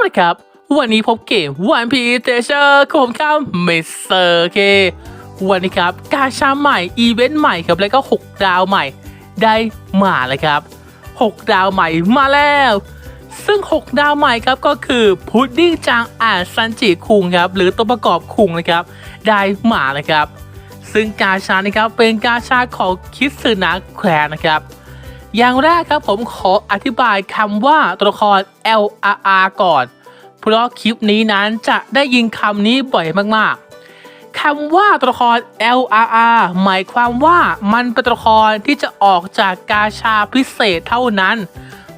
วัสดีครับ วันนี้พบเกมวันพีเตเชอร์ของผมครับเมสเซอร์เค วันนี้ครับกาชาใหม่ อีเวนต์ใหม่ครับ แล้วก็ 6 ดาวใหม่ได้มาเลยครับ 6 ดาวใหม่มาแล้ว ซึ่ง 6 ดาวใหม่ครับก็คือพุดดิ้งจางอาซันจิคุงครับ หรือตัวประกอบคุงนะครับ ได้มาเลยครับ ซึ่งกาชานะครับเป็นกาชาของคิสึนะแควร์นะครับ อย่างแรกครับผมขออธิบายคำว่าตัวละคร LRR ก่อน เพราะคลิปนี้นั้นจะได้ยินคำนี้บ่อยมากๆคำว่าตัวละคร LRR หมายความว่ามันเป็นตัวละครที่จะออกจากกาชาพิเศษเท่านั้น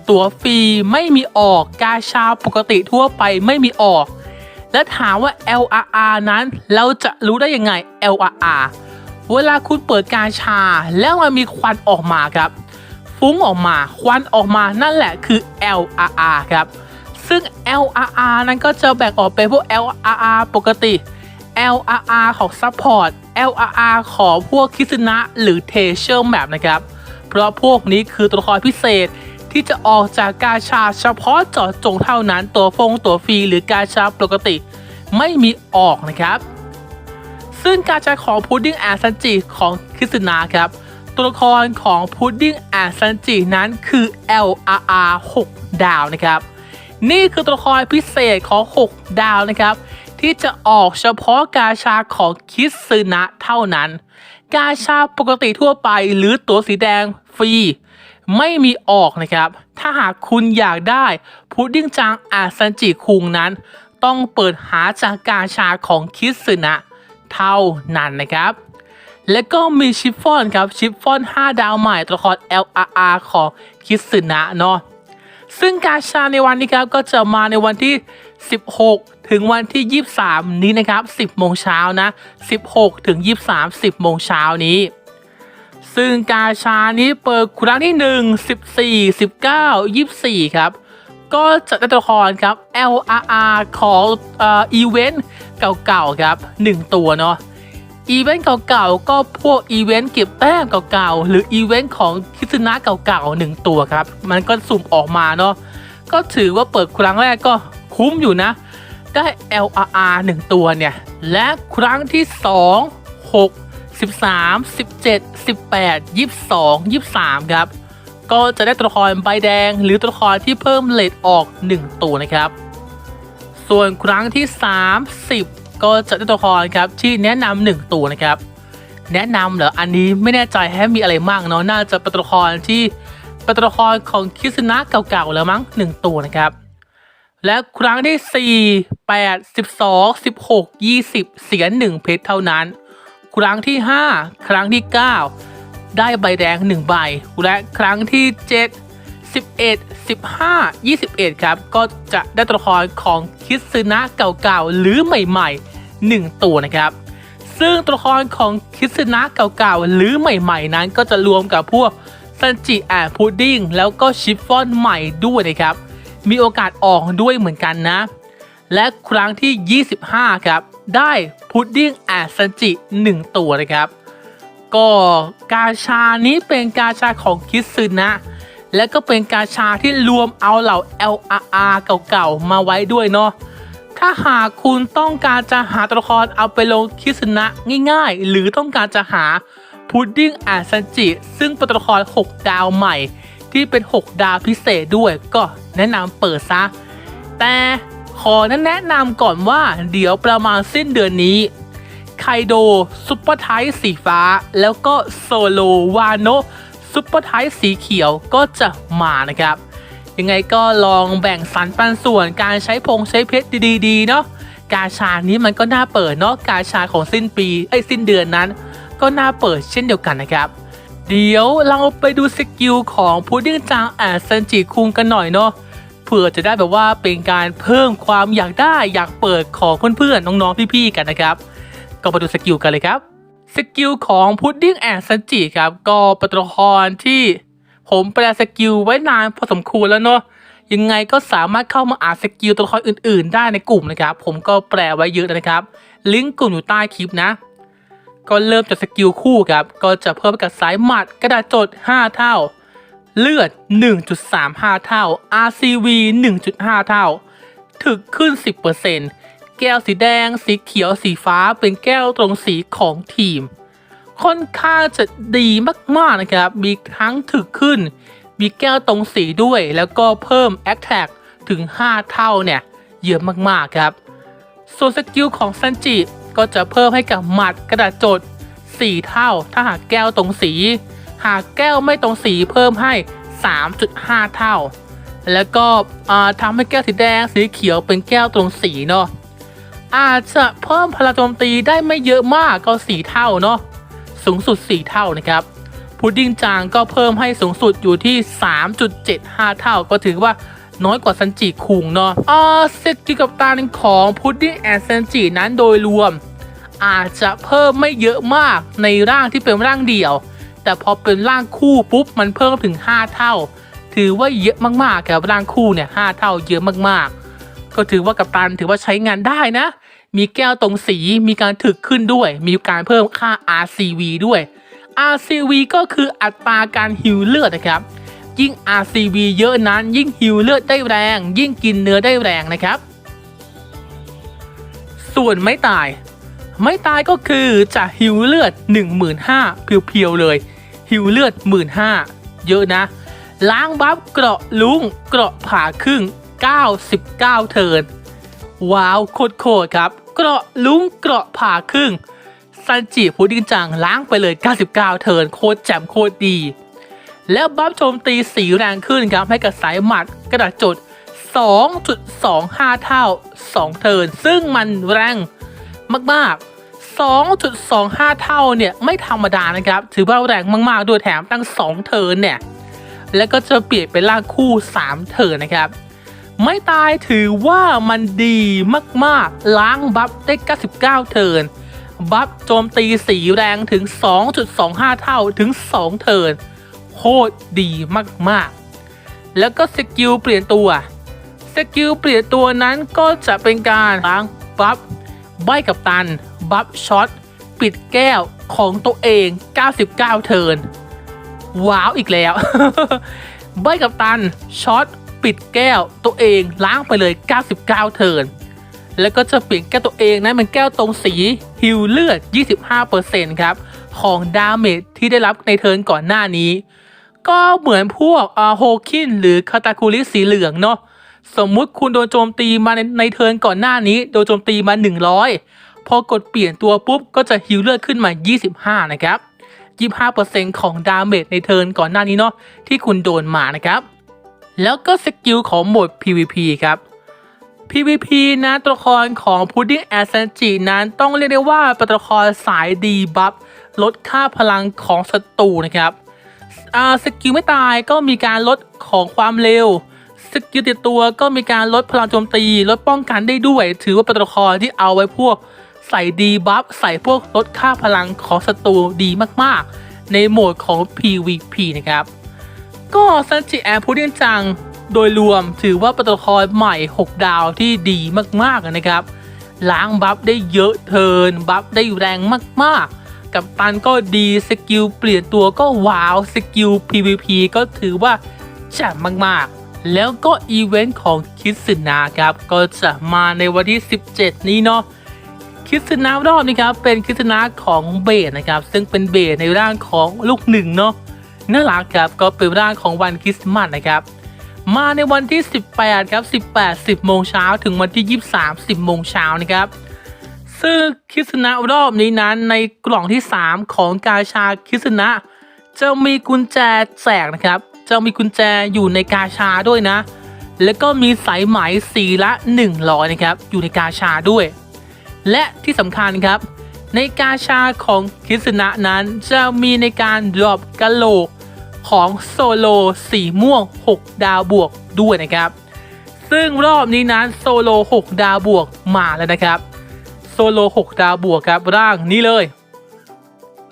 ตัวฟรีไม่มีออกกาชาปกติทั่วไปไม่มีออก และถามว่า LRR นั้นเราจะรู้ได้ยังไง LRR เวลาคุณเปิดกาชาแล้วมันมีควันออกมาครับ ฟุ้งออกมา ควันออกมานั่นแหละคือ LRR ครับ ซึ่ง LRR นั้นก็จะแบ่งออกเป็นพวก LRR ปกติ LRR ของ Support LRR ของพวกคิสนะหรือ t e s h e r Map นะครับ เพราะพวกนี้คือตัวละครพิเศษที่จะออกจากกาชาเฉพาะเจาะจงเท่านั้นตัวฟงตัวฟรีหรือกาชาปกติไม่มีออกนะครับ ซึ่งกาช้ของพุดดิ้งแอนซันจิของคิสนาครับ ตัวละครของพุดดิ้งแอนซันจินั้นคือ LRR 6 ดาวนะครับ นี่คือตัวละครพิเศษของ 6 ดาวนะครับ ที่จะออกเฉพาะกาชาของคิซึนะเท่านั้น กาชาปกติทั่วไปหรือตัวสีแดงฟรีไม่มีออกนะครับ ถ้าหากคุณอยากได้พุดดิ้งจังอาซันจิคุงนั้น ต้องเปิดหาจากกาชาของคิซึนะเท่านั้นนะครับ แล้วก็มีชิฟฟ่อนครับชิฟฟ่อน 5 ดาวใหม่ตัวละคร LRR ของคิสึนะเนาะซึ่งกาชาในวันนี้ครับก็จะมาในวันที่ 16 ถึงวันที่ 23 นี้นะครับ 10 โมงเช้านะ 16 ถึง 23 10 โมงเช้านี้ ซึ่งกาชานี้เปิดครั้งที่ 1 14 19 24 ครับ ก็จะได้ตัวละครครับ LRR ของอีเวนต์เก่าๆ ครับ 1 ตัวเนาะ อีเวนต์เก่าๆ ก็พวกอีเวนต์เก็บแต้มเก่าๆ หรืออีเวนต์ของคิสนะเก่าๆหนึ่งตัวครับ มันก็สุ่มออกมาเนาะก็ถือว่าเปิดครั้งแรกก็คุ้มอยู่นะ ได้ LRR 1 ตัวเนี่ย และครั้งที่ 2 6 13 17 18 22 23 ครับ ก็จะได้ตัวละครใบแดง หรือตัวละครที่เพิ่มเลทออก 1 ตัวนะครับ ส่วนครั้งที่ 30 ก็จะได้ตัวละครครับที่แนะนำหนึ่งตัวนะครับ แนะนำเหรออันนี้ไม่แน่ใจแฮะมีอะไรมากเนาะน่าจะเป็นตัวละครที่เป็นตัวละครของคิสนะเก่าๆแล้วมั้งหนึ่งตัวนะครับ และครั้งที่ 4 8 12 16 20 เสียหนึ่งเพชรเท่านั้น ครั้งที่ 5 ครั้งที่ 9 ได้ใบแดง1ใบ และครั้งที่ 7 11 15 21 ครับ ก็จะได้ตัวละครของคิซึนะเก่าๆ หรือใหม่ๆ 1 ตัวนะครับ ซึ่งตัวละครของคิซึนะเก่าๆ หรือใหม่ๆ นั้นก็จะรวมกับพวกซันจิแอนพุดดิ้งแล้วก็ชิฟฟ่อนใหม่ด้วยนะครับ มีโอกาสออกด้วยเหมือนกันนะ และครั้งที่ 25 ครับ ได้พุดดิ้งแอนซันจิ 1 ตัวนะครับ ก็กาชานี้เป็นกาชาของคิซึนะและก็เป็นกาชาที่รวมเอาเหล่า LRR เก่าๆ มาไว้ด้วยเนาะ ถ้าหากคุณต้องการจะหาตัวละครเอาไปลงคิซึนะง่ายๆ หรือต้องการจะหาพุดดิ้งแอนซันจิ ซึ่งเป็นตัวละคร 6 ดาวใหม่ ที่เป็น 6 ดาวพิเศษด้วยก็แนะนำเปิดซะ แต่ขอนนแนะนำก่อนว่าเดี๋ยวประมาณสิ้นเดือนนี้ไคโดซุปเปอร์ไทป์สีฟ้า แล้วก็โซโลวาโนซุปเปอร์ไทป์สีเขียวก็จะมานะครับ ยังไงก็ลองแบ่งสรรปันส่วนการใช้พงใช้เพชรดีๆเนาะกาชานี้มันก็น่าเปิดเนาะกาชาของสิ้นปีไอ้สิ้นเดือนนั้น ก็น่าเปิดเช่นเดียวกันนะครับ เดี๋ยวเราไปดูสกิลของพุดดิ้งจางแอนซันจิคุงกันหน่อยเนาะเพื่อจะได้แบบว่าเป็นการเพิ่มความอยากได้อยากเปิดของเพื่อนๆน้องๆพี่ๆกันนะครับ ก็มาดูสกิลกันเลยครับสกิลของพุดดิ้งแอนซันจิครับก็เป็นตัวละครที่ ผมแปลสกิลไว้นานพอสมควรแล้วเนาะยังไงก็สามารถเข้ามาอ่านสกิลตัวละครอื่น ๆ ได้ในกลุ่มนะครับ ผมก็แปลไว้เยอะนะครับ ลิงก์กลุ่มอยู่ใต้คลิปนะ ก็เริ่มจากสกิลคู่ครับก็จะเพิ่มกับสายหมัดกระดาษจด 5 เท่า เลือด 1.35 เท่า RCV 1.5 เท่า ถึกขึ้น 10%แก้วสีแดง สีเขียวสีฟ้าเป็นแก้วตรงสีของทีม ค่อนข้างจะดีมากๆนะครับ มีทั้งถึกขึ้น มีแก้วตรงสีด้วย แล้วก็เพิ่ม a t t a c ถึง 5 เท่าเนี่ย เยอะมากๆครับ ส่วนสกิลของซันจิก็จะเพิ่มให้กับหมัดกระดาษจด 4 เท่า ถ้าหากแก้วตรงสี หากแก้วไม่ตรงสีเพิ่มให้ 3.5 เท่า แล้วก็ทำให้แก้วสีแดงสีเขียวเป็นแก้วตรงสีเนาะอาจจะเพิ่มพลังโจมตีได้ไม่เยอะมากก็4เท่าเนาะ สูงสุด 4 เท่านะครับพุดดิ้งจางก็เพิ่มให้สูงสุดอยู่ที่ 3.75 เท่า ก็ถือว่าน้อยกว่าซันจิคุงเนาะอ่าสกิกับตาของพุดดิ้งแอนซันจินั้นโดยรวม อาจจะเพิ่มไม่เยอะมากในร่างที่เป็นร่างเดี่ยว แต่พอเป็นร่างคู่ปุ๊บมันเพิ่มถึง 5 เท่า ถือว่าเยอะมากๆครับร่างคู่เนี่ย5เท่าเยอะมากๆ ก็ถือว่ากัปตันถือว่าใช้งานได้นะ มีแก้วตรงสีมีการถึกขึ้นด้วย มีการเพิ่มค่า RCV ด้วย RCV ก็คืออัตราการฮิวเลือดนะครับ ยิ่ง RCV เยอะนั้นยิ่งฮิวเลือดได้แรง ยิ่งกินเนื้อได้แรงนะครับ ส่วนไม่ตาย ไม่ตายก็คือจะฮิวเลือด 15,000เพียวๆเลยฮิวเลือด 15,000เยอะนะ ล้างบัฟเกราะลุงเกราะผ่าครึ่ง 99 เทิร์น ว้าวโคตรโคตรครับ เกราะลุงเกราะผ่าครึ่ง ซันจิพุดดิ้งจังล้างไปเลย 99 เทิร์น โคตรแจ่มโคตรดี แล้วบัฟโจมตีสีแรงขึ้นครับ ให้กับสายหมัดกระดาษจด 2.25 เท่า 2 เทิร์น ซึ่งมันแรงมากๆ2.25 เท่าเนี่ยไม่ธรรมดานะครับ ถือว่าแรงมากๆด้วยแถมตั้ง 2 เทิร์นเนี่ย แล้วก็จะเปลี่ยนเป็นล่างคู่ 3 เทิร์นนะครับ ไม่ตายถือว่ามันดีมากๆ ล้างบัฟได้ 99 เทิร์น บัฟโจมตีสีแรงถึง 2.25 เท่าถึง 2 เทิร์น โคตรดีมากๆ แล้วก็สกิลเปลี่ยนตัว สกิลเปลี่ยนตัวนั้นก็จะเป็นการล้างบัฟใบกับตัน บัฟช็อต ปิดแก้วของตัวเอง 99 เทิร์น ว้าวอีกแล้ว ใบกับตัน ช็อต ปิดแก้วตัวเองล้างไปเลย 99 เทิร์นแล้วก็จะเปลี่ยนแก้วตัวเองนะเป็นแก้วตรงสีฮิวเลือด 25%ครับ ของดาเมจที่ได้รับในเทิร์นก่อนหน้านี้ ก็เหมือนพวกอโฮคินหรือคาตาคุริสีเหลืองเนาะสมมุติคุณโดนโจมตีมาในในเทิร์นก่อนหน้านี้ โดนโจมตีมา 100 พอกดเปลี่ยนตัวปุ๊บ ก็จะฮิวเลือดขึ้นมา 25 นะครับ 25%ของดาเมจในเทิร์นก่อนหน้านี้เนาะที่คุณโดนมานะครับ แล้วก็สกิลของโหมด PVP ครับ PVP นะตัวละครของ Pudding a s a n j i นั้นต้องเรียกได้ว่าเป็นตัวละครสายดีบัฟลดค่าพลังของศัตรูนะครับสกิลไม่ตายก็มีการลดของความเร็วสกิลติดตัวก็มีการลดพลังโจมตี ลดป้องกันได้ด้วย ถือว่าเป็นตัวละครที่เอาไว้พวกใส่ดีบัฟใส่พวกลดค่าพลังของศัตรูดีมากๆ ในโหมดของ PVP นะครับ ก็ซันจิแอร์พูดดิ้งจัง โดยรวมถือว่าเป็นตัวละครใหม่ 6 ดาวที่ดีมากๆนะครับ ล้างบัฟได้เยอะเทินบัฟได้แรงมากๆ กับตันก็ดีสกิลเปลี่ยนตัวก็ว้าวสกิล PVP ก็ถือว่าจ่มมากๆ แล้วก็อีเวนต์ของคิดสินะครับ ก็จะมาในวันที่ 17 นี้เนาะคิดสนารอบนี้ครับเป็นคิดสนาของเบสนะครับ ซึ่งเป็นเบสในร่างของลูกหนึ่งเนาะ น่ารักครับก็เป็นร่างของวันคริสต์มาสนะครับ มาในวันที่ 18 ครับ 18 10โมงเช้าถึงวันที่ 23 10โมงเช้านะครับซึ่งคริสนะรอบนี้นั้นในกล่องที่ 3 ของกาชาคริสนะจะมีกุญแจแจกนะครับ จะมีกุญแจอยู่ในกาชาด้วยนะ แล้วก็มีสายไหมสีละ 100นะครับ อยู่ในกาชาด้วย และที่สำคัญครับ ในกาชาของคริสนะนั้นจะมีในการดรอปกะโหลก ของโซโลสีม่วง 6 ดาวบวกด้วยนะครับ ซึ่งรอบนี้นั้นโซโล 6 ดาวบวกมาแล้วนะครับโซโล 6 ดาวบวกครับร่างนี้เลย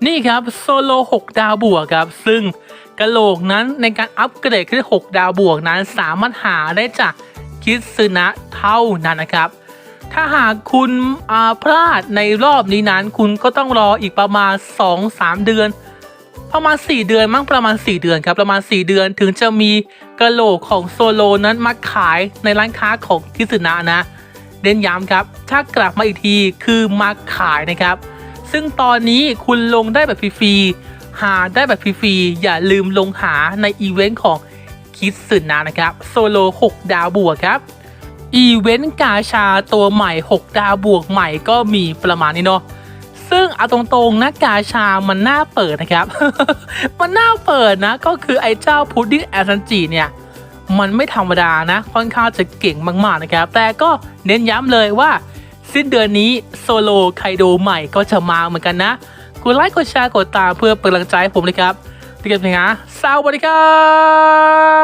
นี่ครับโซโล 6 ดาวบวกครับ ซึ่งกะโหลกนั้นในการอัปเกรดขึ้น 6 ดาวบวกนั้นสามารถหาได้จากคิดซึนะเท่านั้นนะครับ ถ้าหากคุณพลาดในรอบนี้นั้น คุณก็ต้องรออีกประมาณ 2-3 เดือน ประมาณ 4 เดือนมั้งประมาณ 4 เดือนครับประมาณ 4 เดือนถึงจะมีกระโหลกของโซโลนั้นมาขายในร้านค้าของคิสึนะนะเน้นย้ำครับ ถ้ากลับมาอีกทีคือมาขายนะครับ ซึ่งตอนนี้คุณลงได้แบบฟรีๆหาได้แบบฟรีๆอย่าลืมลงหาในอีเวนต์ของคิสึนะนะครับโซโล6 ดาวบวกครับอีเวนต์กาชาตัวใหม่ 6 ดาวบวกใหม่ก็มีประมาณนี้เนาะ ซึ่งเอาตรงๆนะกาชามันน่าเปิดนะครับ มันน่าเปิดนะ ก็คือไอ้เจ้าพุดดิ้งแอซันจิเนี่ยมันไม่ธรรมดานะ ค่อนข้างจะเก่งมากๆนะครับ แต่ก็เน้นย้ำเลยว่าสิ้นเดือนนี้โซโลไคโดใหม่ก็จะมาเหมือนกันนะกดไลค์กดแชร์กดตามเพื่อเป็นกำลังใจให้ผมเลยครับที่เกิดเพลงนะสวัสดีครับ